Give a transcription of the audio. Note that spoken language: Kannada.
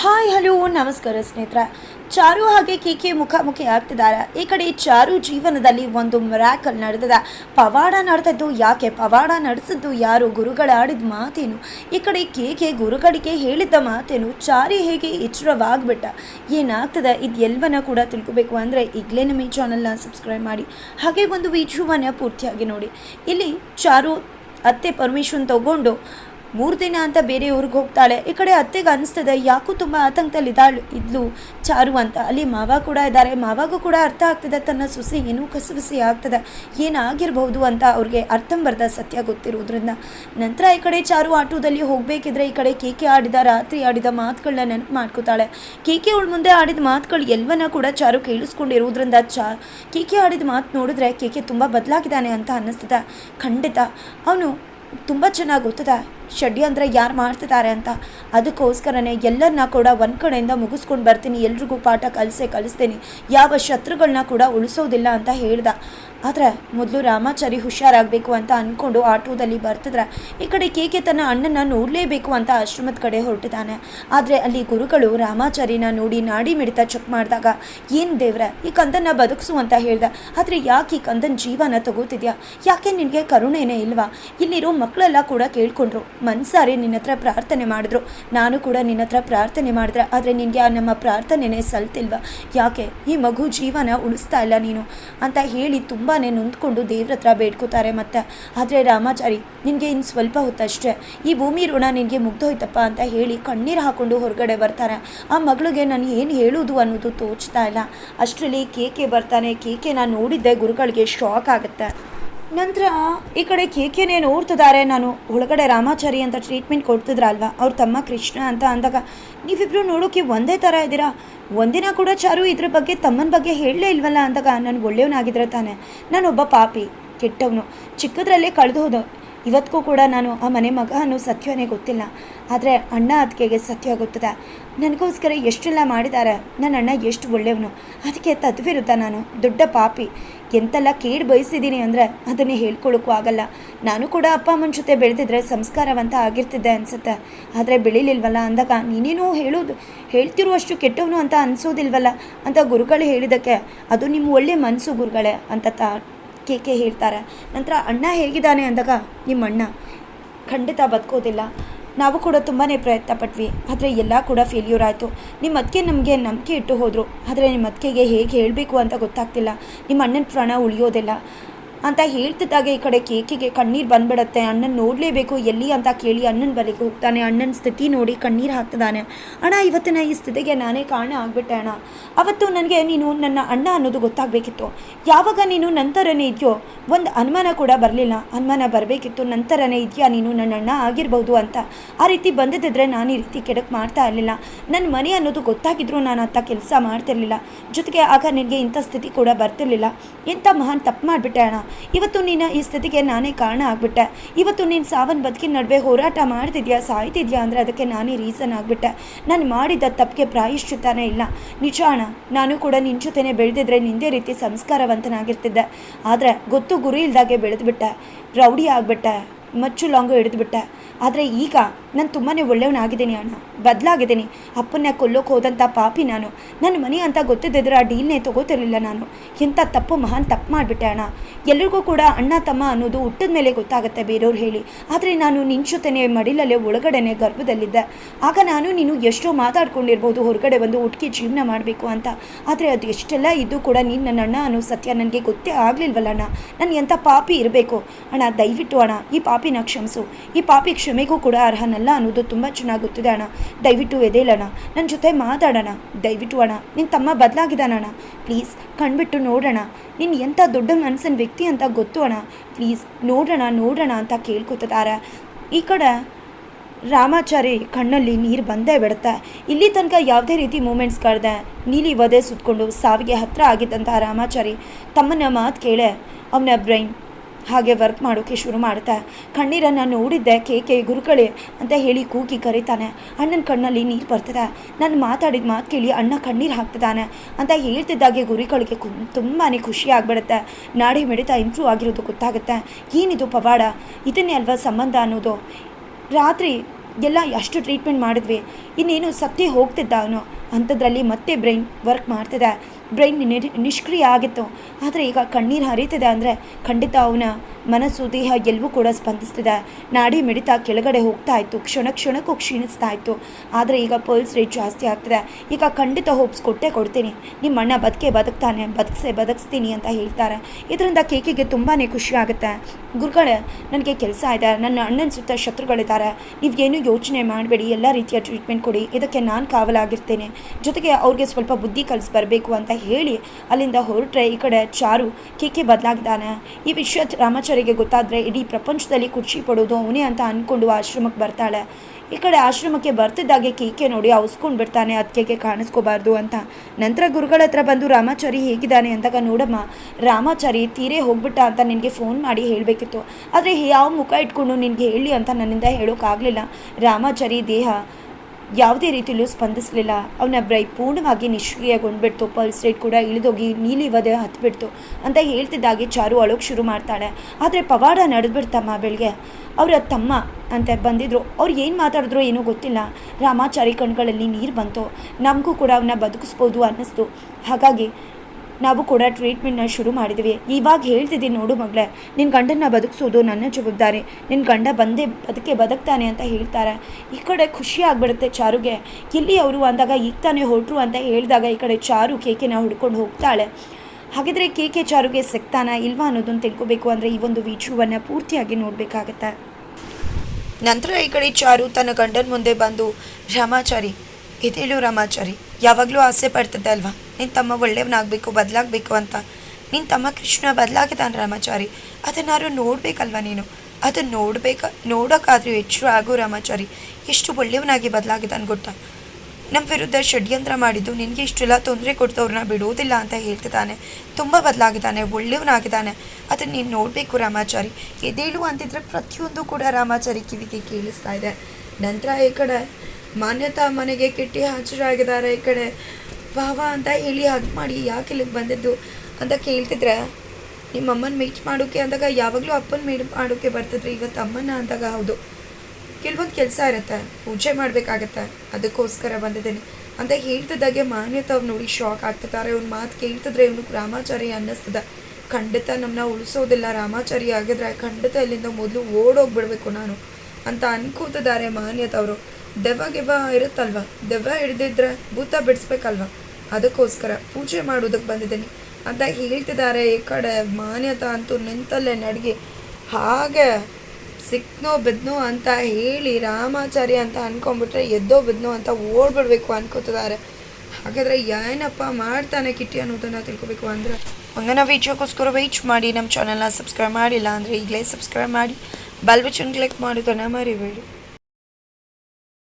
ಹಾಯ್, ಹಲೋ, ನಮಸ್ಕಾರ ಸ್ನೇಹಿತರ. ಚಾರು ಹಾಗೆ ಕೇಕೆ ಮುಖಾಮುಖಿ ಆಗ್ತಿದ್ದಾರೆ. ಈ ಕಡೆ ಚಾರು ಜೀವನದಲ್ಲಿ ಒಂದು ಮ್ರಾಕಲ್ ನಡೆದಿದೆ. ಪವಾಡ ನಡೆದದ್ದು ಯಾಕೆ? ಪವಾಡ ನಡೆಸಿದ್ದು ಯಾರು? ಗುರುಗಳ ಆಡಿದ ಮಾತೇನು? ಈ ಕಡೆ ಕೇಕೆ ಗುರುಗಳಿಗೆ ಹೇಳಿದ್ದ ಮಾತೇನು? ಚಾರಿ ಹೇಗೆ ಎಚ್ಚರವಾಗ್ಬಿಟ್ಟ? ಏನಾಗ್ತದೆ? ಇದು ಎಲ್ಲವನ್ನ ಕೂಡ ತಿಳ್ಕೊಬೇಕು ಅಂದರೆ ಈಗಲೇ ನಮ್ಮ ಈ ಚಾನಲ್ನ ಸಬ್ಸ್ಕ್ರೈಬ್ ಮಾಡಿ. ಹಾಗೆ ಒಂದು ವಿಡಿಯೋವನ್ನು ಪೂರ್ತಿಯಾಗಿ ನೋಡಿ. ಇಲ್ಲಿ ಚಾರು ಅತ್ತೆ ಪರ್ಮಿಷನ್ ತಗೊಂಡು ಮೂರು ದಿನ ಅಂತ ಬೇರೆ ಊರಿಗೆ ಹೋಗ್ತಾಳೆ. ಈ ಕಡೆ ಅತ್ತೆಗೆ ಅನಿಸ್ತದೆ, ಯಾಕೂ ತುಂಬ ಆತಂಕದಲ್ಲಿ ಇದ್ದಾಳು ಇದ್ಲು, ಚಾರು ಅಂತ. ಅಲ್ಲಿ ಮಾವ ಕೂಡ ಇದ್ದಾರೆ. ಮಾವಾಗೂ ಕೂಡ ಅರ್ಥ ಆಗ್ತದೆ, ತನ್ನ ಸೊಸೆ ಏನೂ ಕಸವಿಸಿ ಆಗ್ತದೆ. ಏನಾಗಿರ್ಬೋದು ಅಂತ ಅವ್ರಿಗೆ ಅರ್ಥಂಬರ್ಧ ಸತ್ಯ ಗೊತ್ತಿರೋದ್ರಿಂದ. ನಂತರ ಈ ಕಡೆ ಚಾರು ಆಟೋದಲ್ಲಿ ಹೋಗಬೇಕಿದ್ರೆ ಈ ಕಡೆ ಕೇಕೆ ಆಡಿದ, ರಾತ್ರಿ ಆಡಿದ ಮಾತುಗಳನ್ನ ನೆನಪು ಮಾಡ್ಕೋತಾಳೆ. ಕೇಕೆ ಅವಳ ಮುಂದೆ ಆಡಿದ ಮಾತುಗಳು ಎಲ್ಲವನ್ನ ಕೂಡ ಚಾರು ಕೇಳಿಸ್ಕೊಂಡಿರೋದ್ರಿಂದ ಚಾ, ಕೇಕೆ ಆಡಿದ ಮಾತು ನೋಡಿದ್ರೆ ಕೇಕೆ ತುಂಬ ಬದಲಾಗಿದ್ದಾನೆ ಅಂತ ಅನ್ನಿಸ್ತದೆ. ಖಂಡಿತ. ಅವನು ತುಂಬ ಚೆನ್ನಾಗಿ ಗೊತ್ತದೆ ಷಡ್ಯಂತ್ರ ಯಾರು ಮಾಡ್ತಿದ್ದಾರೆ ಅಂತ. ಅದಕ್ಕೋಸ್ಕರನೇ ಎಲ್ಲರನ್ನ ಕೂಡ ಒಂದು ಕಡೆಯಿಂದ ಮುಗಿಸ್ಕೊಂಡು ಬರ್ತೀನಿ. ಎಲ್ರಿಗೂ ಪಾಠ ಕಲಿಸೇ ಕಲಿಸ್ತೀನಿ. ಯಾವ ಶತ್ರುಗಳನ್ನ ಕೂಡ ಉಳಿಸೋದಿಲ್ಲ ಅಂತ ಹೇಳ್ದ. ಆದರೆ ಮೊದಲು ರಾಮಾಚಾರಿ ಹುಷಾರಾಗಬೇಕು ಅಂತ ಅಂದ್ಕೊಂಡು ಆಟೋದಲ್ಲಿ ಬರ್ತಿದ್ರೆ. ಈ ಕಡೆ ಕೇಕೆ ತನ್ನ ಅಣ್ಣನ ನೋಡಲೇಬೇಕು ಅಂತ ಆಶ್ರಮದ ಕಡೆ ಹೊರಟಿದ್ದಾನೆ. ಆದರೆ ಅಲ್ಲಿ ಗುರುಗಳು ರಾಮಾಚಾರಿನ ನೋಡಿ ನಾಡಿ ಮಿಡಿತ ಚೆಕ್ ಮಾಡಿದಾಗ, ಏನು ದೇವ್ರೆ, ಈ ಕಂದನ್ನ ಬದುಕಿಸು ಅಂತ ಹೇಳ್ದೆ. ಆದರೆ ಯಾಕೆ ಈ ಕಂದನ ಜೀವನ ತಗೋತಿದ್ಯಾ? ಯಾಕೆ ನಿನಗೆ ಕರುಣೆನೇ ಇಲ್ವಾ? ಇಲ್ಲಿರೋ ಮಕ್ಕಳೆಲ್ಲ ಕೂಡ ಕೇಳ್ಕೊಂಡ್ರು. ಮನ್ಸಾರಿ ನಿನ್ನ ಹತ್ರ ಪ್ರಾರ್ಥನೆ ಮಾಡಿದ್ರು. ನಾನು ಕೂಡ ನಿನ್ನ ಹತ್ರ ಪ್ರಾರ್ಥನೆ ಮಾಡಿದ್ರೆ ಆದರೆ ನಿನಗೆ ಆ ನಮ್ಮ ಪ್ರಾರ್ಥನೆನೇ ಸಲ್ತಿಲ್ವ? ಯಾಕೆ? ಈ ಮಗು ಜೀವನ ಉಳಿಸ್ತಾ ಇಲ್ಲ ನೀನು. ಅಂತ ಹೇಳಿ ತುಂಬಾ ನೊಂದ್ಕೊಂಡು ದೇವ್ರ ಹತ್ರ ಬೇಡ್ಕೋತಾರೆ ಮತ್ತೆ. ಆದರೆ ರಾಮಾಚಾರಿ, ನಿನಗೆ ಇನ್ನು ಸ್ವಲ್ಪ ಹೊತ್ತಷ್ಟೇ. ಈ ಭೂಮಿ ಋಣ ನಿನಗೆ ಮುಗ್ದೋಯ್ತಪ್ಪ ಅಂತ ಹೇಳಿ ಕಣ್ಣೀರು ಹಾಕೊಂಡು ಹೊರಗಡೆ ಬರ್ತಾರೆ. ಆ ಮಗಳಿಗೆ ನಾನು ಏನು ಹೇಳೋದು ಅನ್ನೋದು ತೋಚ್ತಾ ಇಲ್ಲ. ಅಷ್ಟರಲ್ಲಿ ಕೇಕೆ ಬರ್ತಾನೆ. ಕೇಕೆ ನಾನು ನೋಡಿದ್ದೆ ಗುರುಗಳಿಗೆ ಶಾಕ್ ಆಗುತ್ತೆ. ನಂತರ ಈ ಕಡೆ ಕೇಕೆನೇ ನೋಡ್ತಿದ್ದಾರೆ. ನಾನು ಒಳಗಡೆ ರಾಮಾಚಾರಿ ಅಂತ ಟ್ರೀಟ್ಮೆಂಟ್ ಕೊಡ್ತಿದ್ರಲ್ವಾ? ಅವ್ರ ತಮ್ಮ ಕೃಷ್ಣ ಅಂತ ಅಂದಾಗ, ನೀವಿಬ್ರು ನೋಡೋಕೆ ಒಂದೇ ಥರ ಇದ್ದೀರಾ? ಒಂದಿನ ಕೂಡ ಚಾರು ಇದ್ರ ಬಗ್ಗೆ ತಮ್ಮನ ಬಗ್ಗೆ ಹೇಳಲೇ ಇಲ್ವಲ್ಲ? ಅಂದಾಗ, ನಾನು ಒಳ್ಳೆಯವನಾಗಿದ್ರೆ ತಾನೆ. ನಾನೊಬ್ಬ ಪಾಪಿ, ಕೆಟ್ಟವನು. ಚಿಕ್ಕದ್ರಲ್ಲೇ ಕಳೆದು ಹೋದ ಇವತ್ತಿಗೂ ಕೂಡ ನಾನು ಆ ಮನೆ ಮಗ ಅನ್ನೋ ಸತ್ಯವೇ ಗೊತ್ತಿಲ್ಲ. ಆದರೆ ಅಣ್ಣ ಅದಕ್ಕೆ ಸತ್ಯ ಗೊತ್ತದೆ. ನನಗೋಸ್ಕರ ಎಷ್ಟೆಲ್ಲ ಮಾಡಿದ್ದಾರೆ ನನ್ನ ಅಣ್ಣ ಎಷ್ಟು ಒಳ್ಳೆಯವನು. ಅದಕ್ಕೆ ತದ್ವಿರುದ್ಧ ನಾನು ದೊಡ್ಡ ಪಾಪಿ. ಎಂತೆಲ್ಲ ಕೇಡು ಬಯಸಿದ್ದೀನಿ ಅಂದರೆ ಅದನ್ನೇ ಹೇಳ್ಕೊಳ್ಳೋಕ್ಕೂ ಆಗಲ್ಲ. ನಾನು ಕೂಡ ಅಪ್ಪ ಅಮ್ಮನ ಜೊತೆ ಬೆಳೆದಿದ್ರೆ ಸಂಸ್ಕಾರವಂತ ಆಗಿರ್ತಿದ್ದೆ ಅನಿಸುತ್ತೆ. ಆದರೆ ಬೆಳಿಲಿಲ್ವಲ್ಲ ಅಂದಾಗ ನೀನೇನೋ ಹೇಳೋದು, ಹೇಳ್ತಿರುವಷ್ಟು ಕೆಟ್ಟವನು ಅಂತ ಅನಿಸೋದಿಲ್ವಲ್ಲ ಅಂತ ಗುರುಗಳು ಹೇಳಿದ್ದಕ್ಕೆ, ಅದು ನಿಮ್ಮ ಒಳ್ಳೆ ಮನಸ್ಸು ಗುರುಗಳೇ ಅಂತ ತಾ ಕೇಕೆ ಹೇಳ್ತಾರೆ. ನಂತರ ಅಣ್ಣ ಹೇಗಿದ್ದಾನೆ ಅಂದಾಗ, ನಿಮ್ಮ ಅಣ್ಣ ಖಂಡಿತ ಬದುಕೋದಿಲ್ಲ. ನಾವು ಕೂಡ ತುಂಬಾ ಪ್ರಯತ್ನ ಪಟ್ವಿ ಆದರೆ ಎಲ್ಲ ಕೂಡ ಫೇಲ್ಯೂರ್ ಆಯಿತು. ನಿಮ್ಮ ಅದಕ್ಕೆ ನಮಗೆ ನಂಬಿಕೆ ಇಟ್ಟು ಹೋದರು. ಆದರೆ ನಿಮ್ಮ ಅದಕ್ಕೆಗೆ ಹೇಗೆ ಹೇಳಬೇಕು ಅಂತ ಗೊತ್ತಾಗ್ತಿಲ್ಲ. ನಿಮ್ಮ ಅಣ್ಣನ ಪ್ರಾಣ ಉಳಿಯೋದಿಲ್ಲ. ಅಂತ ಹೇಳ್ತಿದ್ದಾಗ ಈ ಕಡೆ ಕೇಕಿಗೆ ಕಣ್ಣೀರು ಬಂದ್ಬಿಡತ್ತೆ, ಅಣ್ಣನ ನೋಡಲೇಬೇಕು ಎಲ್ಲಿ ಅಂತ ಕೇಳಿ ಅಣ್ಣನ ಬಳಿಗೆ ಹೋಗ್ತಾನೆ. ಅಣ್ಣನ ಸ್ಥಿತಿ ನೋಡಿ ಕಣ್ಣೀರು ಹಾಕ್ತಿದ್ದಾನೆ. ಅಣ್ಣ, ಇವತ್ತಿನ ಈ ಸ್ಥಿತಿಗೆ ನಾನೇ ಕಾರಣ ಆಗಿಬಿಟ್ಟೆ ಅಣ್ಣ. ಅವತ್ತು ನನಗೆ ನೀನು ನನ್ನ ಅಣ್ಣ ಅನ್ನೋದು ಗೊತ್ತಾಗಬೇಕಿತ್ತು. ಯಾವಾಗ ನೀನು ನಂತರನೇ ಇದೆಯೋ, ಒಂದು ಅನುಮಾನ ಕೂಡ ಬರಲಿಲ್ಲ. ಅನುಮಾನ ಬರಬೇಕಿತ್ತು, ನಂತರನೇ ಇದೆಯಾ ನೀನು ನನ್ನ ಅಣ್ಣ ಆಗಿರ್ಬೋದು ಅಂತ. ಆ ರೀತಿ ಬಂದಿದ್ದಿದ್ರೆ ನಾನು ಈ ರೀತಿ ಕೆಡಕ್ ಮಾಡ್ತಾ ಇರಲಿಲ್ಲ. ನನ್ನ ಮನೆ ಅನ್ನೋದು ಗೊತ್ತಾಗಿದ್ರು ನಾನು ಅಂತ ಕೆಲಸ ಮಾಡ್ತಿರಲಿಲ್ಲ. ಜೊತೆಗೆ ಆಗ ನಿನಗೆ ಇಂಥ ಸ್ಥಿತಿ ಕೂಡ ಬರ್ತಿರ್ಲಿಲ್ಲ. ಎಂಥ ಮಹಾನ್ ತಪ್ಪು ಮಾಡಿಬಿಟ್ಟೆ ಅಣ್ಣ. ಇವತ್ತು ನಿನ್ನ ಈ ಸ್ಥಿತಿಗೆ ನಾನೇ ಕಾರಣ ಆಗ್ಬಿಟ್ಟೆ. ಇವತ್ತು ನೀನು ಸಾವನ್ ಬದುಕಿನ ನಡುವೆ ಹೋರಾಟ ಮಾಡ್ತಿದ್ಯಾ, ಸಾಯ್ತಿದ್ಯಾ ಅಂದರೆ ಅದಕ್ಕೆ ನಾನೇ ರೀಸನ್ ಆಗಿಬಿಟ್ಟೆ. ನಾನು ಮಾಡಿದ ತಪ್ಪಿಗೆ ಪ್ರಾಯಶ್ಚಿತ್ತಾನೇ ಇಲ್ಲ. ನಿಜ ಅಣ್ಣ, ನಾನು ಕೂಡ ನಿನ್ನ ಜೊತೆನೆ ಬೆಳೆದಿದ್ರೆ ನಿಂದೇ ರೀತಿ ಸಂಸ್ಕಾರವಂತನಾಗಿರ್ತಿದ್ದೆ. ಆದರೆ ಗೊತ್ತು ಗುರಿ ಇಲ್ದಾಗೆ ಬೆಳೆದ್ಬಿಟ್ಟೆ. ರೌಡಿ ಆಗಿಬಿಟ್ಟೆ. ಮಚ್ಚು ಲಾಂಗು ಹಿಡಿದ್ಬಿಟ್ಟೆ. ಆದರೆ ಈಗ ನಾನು ತುಂಬಾ ಒಳ್ಳೆಯವನಾಗಿದ್ದೀನಿ ಅಣ್ಣ. ಬದಲಾಗಿದ್ದೀನಿ. ಅಪ್ಪನ್ನ ಕೊಲ್ಲೋಕೆ ಹೋದಂಥ ಪಾಪಿ ನಾನು. ನನ್ನ ಮನೆ ಅಂತ ಗೊತ್ತಿದ್ದಿದ್ರೆ ಆ ಡೀಲ್ನೇ ತೊಗೋತಿರಲಿಲ್ಲ ನಾನು. ಇಂಥ ತಪ್ಪು ಮಹಾನ್ ತಪ್ಪು ಮಾಡಿಬಿಟ್ಟೆ ಅಣ್ಣ. ಎಲ್ರಿಗೂ ಕೂಡ ಅಣ್ಣ ತಮ್ಮ ಅನ್ನೋದು ಹುಟ್ಟಿದ ಮೇಲೆ ಗೊತ್ತಾಗುತ್ತೆ ಬೇರೆಯವ್ರು ಹೇಳಿ. ಆದರೆ ನಾನು ನಿನ್ನ ಜೊತೆನೇ ಮಡಿಲಲ್ಲೇ ಒಳಗಡೆನೆ ಗರ್ಭದಲ್ಲಿದ್ದೆ. ಆಗ ನಾನು ನೀನು ಎಷ್ಟೋ ಮಾತಾಡ್ಕೊಂಡಿರ್ಬೋದು ಹೊರಗಡೆ ಬಂದು ಹುಡುಕಿ ಜೀವನ ಮಾಡಬೇಕು ಅಂತ. ಆದರೆ ಅದು ಎಷ್ಟೆಲ್ಲ ಇದ್ದು ಕೂಡ ನೀನು ನನ್ನ ಅಣ್ಣ ಅನ್ನೋ ಸತ್ಯ ನನಗೆ ಗೊತ್ತೇ ಆಗಲಿಲ್ವಲ್ಲ ಅಣ್ಣ. ನಾನು ಎಂಥ ಪಾಪಿ ಇರಬೇಕು. ಅಣ್ಣ, ದಯವಿಟ್ಟು ಅಣ್ಣ, ಈ ಪಾಪಿನ ಕ್ಷಮಿಸು. ಈ ಪಾಪಿ ಕ್ಷಮೆಗೂ ಕೂಡ ಅರ್ಹನಲ್ಲ. ಅನ್ನೋದು ತುಂಬ ಚೆನ್ನಾಗಿ ಗೊತ್ತಿದೆ ಅಣ್ಣ. ದಯವಿಟ್ಟು ಎದೇಳಣ್ಣ ನನ್ನ ಜೊತೆ ಮಾತಾಡೋಣ. ದಯವಿಟ್ಟು ಅಣ್ಣ. ನಿನ್ನ ತಮ್ಮ ಬದಲಾಗಿದ್ದಾನಣ್ಣ ಪ್ಲೀಸ್ ಕಣ್ಬಿಟ್ಟು ನೋಡೋಣ ನೀನು ಎಂಥ ದೊಡ್ಡ ಮನಸ್ಸಿನ ವ್ಯಕ್ತಿ ಅಂತ ಗೊತ್ತು ಅಣ್ಣ. ಪ್ಲೀಸ್ ನೋಡೋಣ ನೋಡೋಣ ಅಂತ ಕೇಳ್ಕೊತಿದ್ದಾರೆ ಈ ಕಡೆ ರಾಮಾಚಾರಿ ಕಣ್ಣಲ್ಲಿ ನೀರು ಬಂದೇ ಬಿಡುತ್ತೆ. ಇಲ್ಲಿ ತನಕ ಯಾವುದೇ ರೀತಿ ಮೂಮೆಂಟ್ಸ್ ಕಳೆದೆ. ನೀಲಿ ವಧೆ ಸುತ್ತಕೊಂಡು ಸಾವಿಗೆ ಹತ್ತಿರ ಆಗಿದ್ದಂತಹ ರಾಮಾಚಾರಿ ತಮ್ಮನ್ನ ಮಾತು ಕೇಳೆ. ಅವನ ಬ್ರೈನ್ ಹಾಗೆ ವರ್ಕ್ ಮಾಡೋಕ್ಕೆ ಶುರು ಮಾಡ್ತಾ, ಕಣ್ಣೀರನ್ನು ನೋಡಿದ್ದೆ ಕೆ ಕೆ ಗುರುಕಳೆ ಅಂತ ಹೇಳಿ ಕೂಗಿ ಕರೀತಾನೆ. ಅಣ್ಣನ ಕಣ್ಣಲ್ಲಿ ನೀರು ಬರ್ತದೆ. ನಾನು ಮಾತಾಡಿದ ಮಾತು ಕೇಳಿ ಅಣ್ಣ ಕಣ್ಣೀರು ಹಾಕ್ತಿದ್ದಾನೆ ಅಂತ ಹೇಳ್ತಿದ್ದಾಗೆ ಗುರುಗಳಿಗೆ ತುಂಬಾ ಖುಷಿ ಆಗಿಬಿಡುತ್ತೆ. ನಾಡಿ ಮಿಡಿತ ಇಂಪ್ರೂವ್ ಆಗಿರೋದು ಗೊತ್ತಾಗುತ್ತೆ. ಏನಿದು ಪವಾಡ? ಇದನ್ನೇ ಅಲ್ವಾ ಸಂಬಂಧ ಅನ್ನೋದು? ರಾತ್ರಿ ಎಲ್ಲ ಎಷ್ಟು ಟ್ರೀಟ್ಮೆಂಟ್ ಮಾಡಿದ್ವಿ. ಇನ್ನೇನು ಸತ್ತೇ ಹೋಗ್ತಿದ್ದ ಅವನು? ಅಂಥದ್ರಲ್ಲಿ ಮತ್ತೆ ಬ್ರೈನ್ ವರ್ಕ್ ಮಾಡ್ತಿದೆ. ಬ್ರೈನ್ ನಿಷ್ಕ್ರಿಯ ಆಗಿತ್ತು. ಆದರೆ ಈಗ ಕಣ್ಣೀರು ಹರಿತಿದೆ ಅಂದರೆ ಖಂಡಿತ ಅವನ ಮನಸ್ಸು, ದೇಹ ಎಲ್ಲವೂ ಕೂಡ ಸ್ಪಂದಿಸ್ತಿದೆ. ನಾಡಿ ಮಿಡಿತ ಕೆಳಗಡೆ ಹೋಗ್ತಾ ಇತ್ತು. ಕ್ಷಣ ಕ್ಷಣಕ್ಕೂ ಕ್ಷೀಣಿಸ್ತಾ ಇತ್ತು. ಆದರೆ ಈಗ ಪಲ್ಸ್ ರೇಟ್ ಜಾಸ್ತಿ ಆಗ್ತಿದೆ. ಈಗ ಖಂಡಿತ ಹೋಪ್ಸ್ ಕೊಟ್ಟೇ ಕೊಡ್ತೀನಿ. ನಿಮ್ಮ ಅಣ್ಣ ಬದುಕೆ ಬದುಕ್ತಾನೆ, ಬದುಕ್ಸೆ ಬದುಕಿಸ್ತೀನಿ ಅಂತ ಹೇಳ್ತಾರೆ. ಇದರಿಂದ ಕೇಕಿಗೆ ತುಂಬಾ ಖುಷಿ ಆಗುತ್ತೆ. ಗುರುಗಳೇ, ನನಗೆ ಕೆಲಸ ಇದೆ. ನನ್ನ ಅಣ್ಣನ ಸುತ್ತ ಶತ್ರುಗಳಿದ್ದಾರೆ. ನೀವೇನು ಯೋಚನೆ ಮಾಡಬೇಡಿ. ಎಲ್ಲ ರೀತಿಯ ಟ್ರೀಟ್ಮೆಂಟ್ ಕೊಡಿ. ಇದಕ್ಕೆ ನಾನು ಕಾವಲಾಗಿರ್ತೇನೆ. ಜೊತೆಗೆ ಅವ್ರಿಗೆ ಸ್ವಲ್ಪ ಬುದ್ಧಿ ಕಲಿಸಿ ಬರಬೇಕು ಅಂತ ಹೇಳಿ ಅಲ್ಲಿಂದ ಹೊರಟ್ರೆ ಈ ಕಡೆ ಚಾರು ಕೇಕೆ ಬದಲಾಗಿದ್ದಾನೆ. ಈ ವಿಷಯ ರಾಮಾಚಾರಿಗೆ ಗೊತ್ತಾದರೆ ಇಡೀ ಪ್ರಪಂಚದಲ್ಲಿ ಖುಷಿ ಪಡೋದು ಅವನೇ ಅಂತ ಅಂದ್ಕೊಂಡು ಆಶ್ರಮಕ್ಕೆ ಬರ್ತಾಳೆ. ಈ ಕಡೆ ಆಶ್ರಮಕ್ಕೆ ಬರ್ತಿದ್ದಾಗೆ ಕೇಕೆ ನೋಡಿ ಅವಸ್ಕೊಂಡು ಬಿಡ್ತಾನೆ ಅದಕ್ಕೆ ಕಾಣಿಸ್ಕೋಬಾರ್ದು ಅಂತ. ನಂತರ ಗುರುಗಳ ಹತ್ರ ಬಂದು ರಾಮಾಚಾರಿ ಹೇಗಿದ್ದಾನೆ ಅಂದಾಗ, ನೋಡಮ್ಮ, ರಾಮಾಚಾರಿ ತೀರೇ ಹೋಗ್ಬಿಟ್ಟ ಅಂತ ನಿನಗೆ ಫೋನ್ ಮಾಡಿ ಹೇಳಬೇಕಿತ್ತು. ಆದರೆ ಯಾವ ಮುಖ ಇಟ್ಕೊಂಡು ನಿನಗೆ ಹೇಳಿ ಅಂತ ನನ್ನಿಂದ ಹೇಳೋಕ್ಕಾಗಲಿಲ್ಲ ರಾಮಾಚಾರಿ ದೇಹ ಯಾವುದೇ ರೀತಿಯಲ್ಲೂ ಸ್ಪಂದಿಸಲಿಲ್ಲ. ಅವನ ಬ್ರೈ ಪೂರ್ಣವಾಗಿ ನಿಷ್ಕ್ರಿಯಗೊಂಡ್ಬಿಡ್ತು. ಪಲ್ಸ್ ರೇಟ್ ಕೂಡ ಇಳಿದೋಗಿ, ನೀಲಿ ವದೆ ಹತ್ಬಿಡ್ತು ಅಂತ ಹೇಳ್ತಿದ್ದಾಗೆ ಚಾರು ಅಳೋಕೆ ಶುರು ಮಾಡ್ತಾಳೆ. ಆದರೆ ಪವಾಡ ನಡೆದ್ಬಿಡ್ತಮ್ಮ ಬೆಳಗ್ಗೆ ಅವರ ತಮ್ಮ ಅಂತ ಬಂದಿದ್ರು. ಅವ್ರು ಏನು ಮಾತಾಡಿದ್ರು ಏನೂ ಗೊತ್ತಿಲ್ಲ. ರಾಮಾಚಾರಿ ಕಣ್ಗಳಲ್ಲಿ ನೀರು ಬಂತು. ನಮಗೂ ಕೂಡ ಅವನ್ನ ಬದುಕಿಸ್ಬೋದು ಅನ್ನಿಸ್ತು. ಹಾಗಾಗಿ ನಾವು ಕೂಡ ಟ್ರೀಟ್ಮೆಂಟ್ನ ಶುರು ಮಾಡಿದ್ವಿ. ಇವಾಗ ಹೇಳ್ತಿದ್ದೀನಿ ನೋಡು ಮಗಳೇ ನಿನ್ನ ಗಂಡನ್ನ ಬದುಕಿಸೋದು ನನ್ನ ಜವಾಬ್ದಾರಿ. ನಿನ್ನ ಗಂಡ ಬಂದೇ ಬದುಕೆ ಬದುಕ್ತಾನೆ ಅಂತ ಹೇಳ್ತಾರೆ. ಈ ಕಡೆ ಖುಷಿ ಆಗಿಬಿಡುತ್ತೆ ಚಾರುಗೆ. ಇಲ್ಲಿ ಅವರು ಅಂದಾಗ, ಈಗ ತಾನೇ ಹೊರಟರು ಅಂತ ಹೇಳಿದಾಗ ಈ ಕಡೆ ಚಾರು ಕೇಕೆನ ಹುಡ್ಕೊಂಡು ಹೋಗ್ತಾಳೆ. ಹಾಗಿದ್ರೆ ಕೇಕೆ ಚಾರುಗೆ ಸಿಗ್ತಾನ ಇಲ್ವಾ ಅನ್ನೋದನ್ನು ತಿಳ್ಕೊಬೇಕು ಅಂದರೆ ಈ ಒಂದು ವಿಡಿಯೋವನ್ನು ಪೂರ್ತಿಯಾಗಿ ನೋಡಬೇಕಾಗತ್ತೆ. ನಂತರ ಈ ಕಡೆ ಚಾರು ತನ್ನ ಗಂಡನ ಮುಂದೆ ಬಂದು, ರಾಮಾಚಾರಿ, ಇದೇಳು ರಾಮಾಚಾರಿ, ಯಾವಾಗಲೂ ಆಸೆ ಪಡ್ತದೆ ಅಲ್ವಾ? ನಿನ್ನ ತಮ್ಮ ಒಳ್ಳೆಯವನಾಗಬೇಕು, ಬದಲಾಗಬೇಕು ಅಂತ. ನಿನ್ನ ತಮ್ಮ ಕೃಷ್ಣ ಬದಲಾಗಿದ್ದಾನೆ ರಾಮಾಚಾರಿ. ಅದನ್ನಾರು ನೋಡಬೇಕಲ್ವ ನೀನು? ಅದನ್ನು ನೋಡಬೇಕು ನೋಡೋಕ್ಕಾದ್ರೂ ಹೆಚ್ಚು ಆಗು ರಾಮಾಚಾರಿ. ಎಷ್ಟು ಒಳ್ಳೆಯವನಾಗಿ ಬದಲಾಗಿದ್ದಾನೆ ಗೊತ್ತಾ? ನಮ್ಮ ವಿರುದ್ಧ ಷಡ್ಯಂತ್ರ ಮಾಡಿದ್ದು, ನಿನಗೆ ಇಷ್ಟೆಲ್ಲ ತೊಂದರೆ ಕೊಡ್ತವ್ರನ್ನ ಬಿಡೋದಿಲ್ಲ ಅಂತ ಹೇಳ್ತಿದ್ದಾನೆ. ತುಂಬ ಬದಲಾಗಿದ್ದಾನೆ, ಒಳ್ಳೆಯವನಾಗಿದ್ದಾನೆ. ಅದನ್ನು ನೀನು ನೋಡಬೇಕು ರಾಮಾಚಾರಿ. ಎದೇಳು ಅಂತಿದ್ರೆ ಪ್ರತಿಯೊಂದು ಕೂಡ ರಾಮಾಚಾರಿ ಕಿವಿಗೆ ಕೇಳಿಸ್ತಾ ಇದೆ. ನಂತರ ಈ ಕಡೆ ಮಾನ್ಯತಾ ಮನೆಗೆ ಕಿಟ್ಟಿ ಹಾಜರಾಗಿದ್ದಾರೆ ಈ ಕಡೆ. ಭಾವ ಅಂತ ಹೇಳಿ ಹಗ್ ಮಾಡಿ ಯಾಕೆ ಇಲ್ಲಿಗೆ ಬಂದಿದ್ದು ಅಂತ ಕೇಳ್ತಿದ್ರೆ, ನಿಮ್ಮ ಅಮ್ಮನ ಮೀಟ್ ಮಾಡೋಕೆ ಅಂದಾಗ ಯಾವಾಗಲೂ ಅಪ್ಪನ ಮೀಟ್ ಮಾಡೋಕೆ ಬರ್ತಿದ್ರಿ, ಇವತ್ತು ಅಮ್ಮನ ಅಂದಾಗ ಹೌದು. ಕೆಲವೊಂದು ಕೆಲಸ ಇರುತ್ತೆ, ಪೂಜೆ ಮಾಡಬೇಕಾಗತ್ತೆ, ಅದಕ್ಕೋಸ್ಕರ ಬಂದಿದ್ದೀನಿ. ಅಂತ ಹೇಳ್ತಿದ್ದಾಗೆ ಮಾನ್ಯತೆ ಅವ್ರು ನೋಡಿ ಶಾಕ್ ಆಗ್ತಿದ್ದಾರೆ. ಅವ್ನ ಮಾತು ಕೇಳ್ತಿದ್ರೆ ಇವನು ರಾಮಾಚಾರಿ ಅನ್ನಿಸ್ತದೆ. ಖಂಡಿತ ನಮ್ಮನ್ನ ಉಳಿಸೋದಿಲ್ಲ, ರಾಮಾಚಾರಿ ಆಗಿದ್ರೆ ಖಂಡಿತ ಇಲ್ಲಿಂದ ಮೊದಲು ಓಡೋಗ್ಬಿಡ್ಬೇಕು ನಾನು ಅಂತ ಅನ್ಕೋತಿದ್ದಾರೆ ಮಾನ್ಯತೆ ಅವರು. ದೆವ್ವ ಗಿವ್ವ ಇರುತ್ತಲ್ವ? ದೆವ್ವ ಹಿಡ್ದಿದ್ರೆ ಭೂತ ಬಿಡಿಸ್ಬೇಕಲ್ವ? ಅದಕ್ಕೋಸ್ಕರ ಪೂಜೆ ಮಾಡೋದಕ್ಕೆ ಬಂದಿದ್ದೀನಿ. ಅಂತ ಹೇಳ್ತಿದ್ದಾರೆ ಈ ಕಡೆ ಮಾನ್ಯತಾ ಅಂತೂ ನಿಂತಲ್ಲೇ ನಡಿಗೆ. ಹಾಗೆ ಸಿಕ್ನೋ ಬಿದ್ನೋ ಅಂತ ಹೇಳಿ ರಾಮಾಚಾರಿ ಅಂತ ಅನ್ಕೊಂಡ್ಬಿಟ್ರೆ ಎದ್ದೋ ಬಿದ್ನೋ ಅಂತ ಓಡ್ಬಿಡ್ಬೇಕು ಅನ್ಕೋತಿದ್ದಾರೆ. ಹಾಗಾದ್ರೆ ಏನಪ್ಪ ಮಾಡ್ತಾನೆ ಕಿಟ್ಟಿ ಅನ್ನೋದನ್ನು ತಿಳ್ಕೊಬೇಕು ಅಂದ್ರೆ? ಮುಂದಿನ ವಿಡಿಯೋಕ್ಕೋಸ್ಕರ ವೆಯ್ಟ್ ಮಾಡಿ, ನಮ್ಮ ಚಾನೆಲ್ನ ಸಬ್ಸ್ಕ್ರೈಬ್ ಮಾಡಿಲ್ಲ ಅಂದರೆ ಈಗಲೇ ಸಬ್ಸ್ಕ್ರೈಬ್ ಮಾಡಿ. ಬೆಲ್ ಬಟನ್ ಕ್ಲಿಕ್ ಮಾಡೋದನ್ನು ಮರಿಬೇಡಿ.